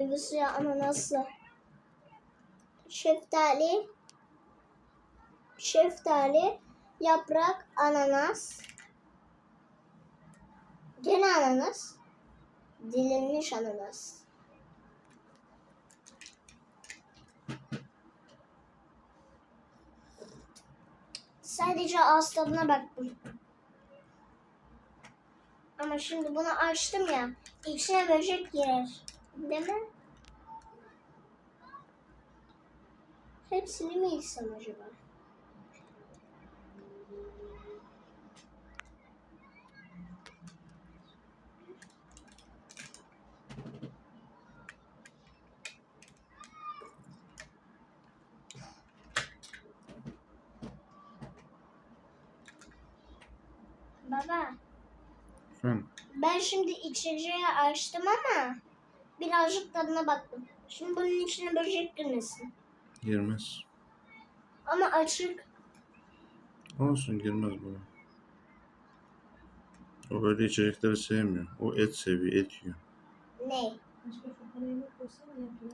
meyve suyu ananaslı. Şeftali. Şeftali. Yaprak ananas. Gene ananas. Dilimmiş ananas. Sadece ağız tadına baktım. Ama şimdi bunu açtım ya. İçine böcek girer. Değil mi? Hepsini mi yesem acaba? Baba, Efendim, ben şimdi içeceği açtım ama birazcık tadına baktım. Şimdi bunun içine böcek girmesin. girmez. Ama açık. Olsun girmez buna. O öyle içecekleri sevmiyor. O et seviyor, et yiyor. Ne? Başka fotoğrafı koysana yapıyor.